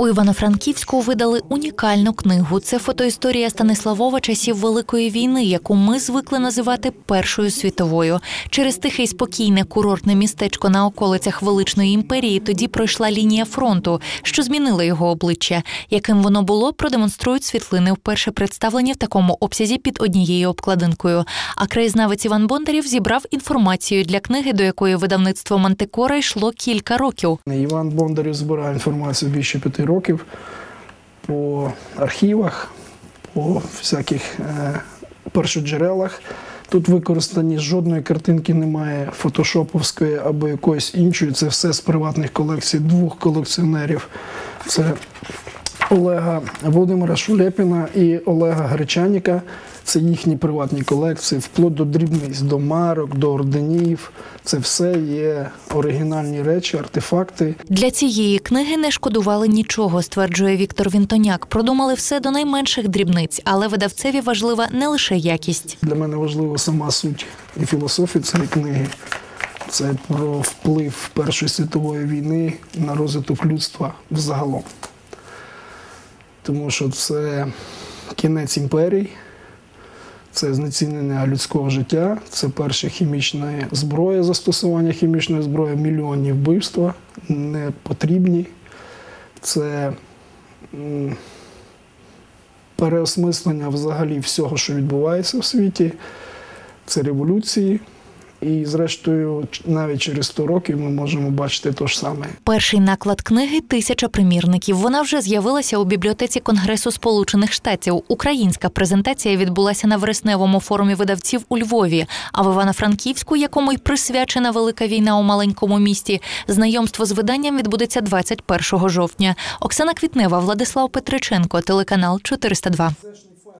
У Івано-Франківську видали унікальну книгу. Це фотоісторія Станиславова часів Великої війни, яку ми звикли називати Першою світовою. Через тихе й спокійне курортне містечко на околицях величної імперії тоді пройшла лінія фронту, що змінила його обличчя. Яким воно було, продемонструють світлини вперше представлені в такому обсязі під однією обкладинкою. А краєзнавець Іван Бондарів зібрав інформацію для книги, до якої видавництво Мантикора йшло кілька років. Іван Бондарів збирає інформацію більше п'яти років по архівах, по всяких е, першоджерелах. Тут використані жодної картинки немає фотошоповської або якоїсь іншої. Це все з приватних колекцій двох колекціонерів. Це Олега Володимира Шулепіна і Олега Гречаніка. Це їхні приватні колекції, вплоть до дрібниць, до марок, до орденів. Це все є оригінальні речі, артефакти. Для цієї книги не шкодували нічого, стверджує Віктор Вінтоняк. Продумали все до найменших дрібниць, але видавцеві важлива не лише якість. Для мене важлива сама суть і філософія цієї книги. Це про вплив Першої світової війни на розвиток людства взагалом. Тому що це кінець імперії, це знецінення людського життя, це перша хімічна зброя, застосування хімічної зброї, мільйонні вбивства не потрібні. Це переосмислення взагалі всього, що відбувається в світі, це революції. І, зрештою, навіть через 100 років ми можемо бачити те ж саме. Перший наклад книги тисяча примірників. Вона вже з'явилася у бібліотеці Конгресу Сполучених Штатів. Українська презентація відбулася на вересневому форумі видавців у Львові. А в Івано-Франківську, якому й присвячена велика війна у маленькому місті, знайомство з виданням відбудеться 21 жовтня. Оксана Квітнева, Владислав Петриченко, телеканал 402.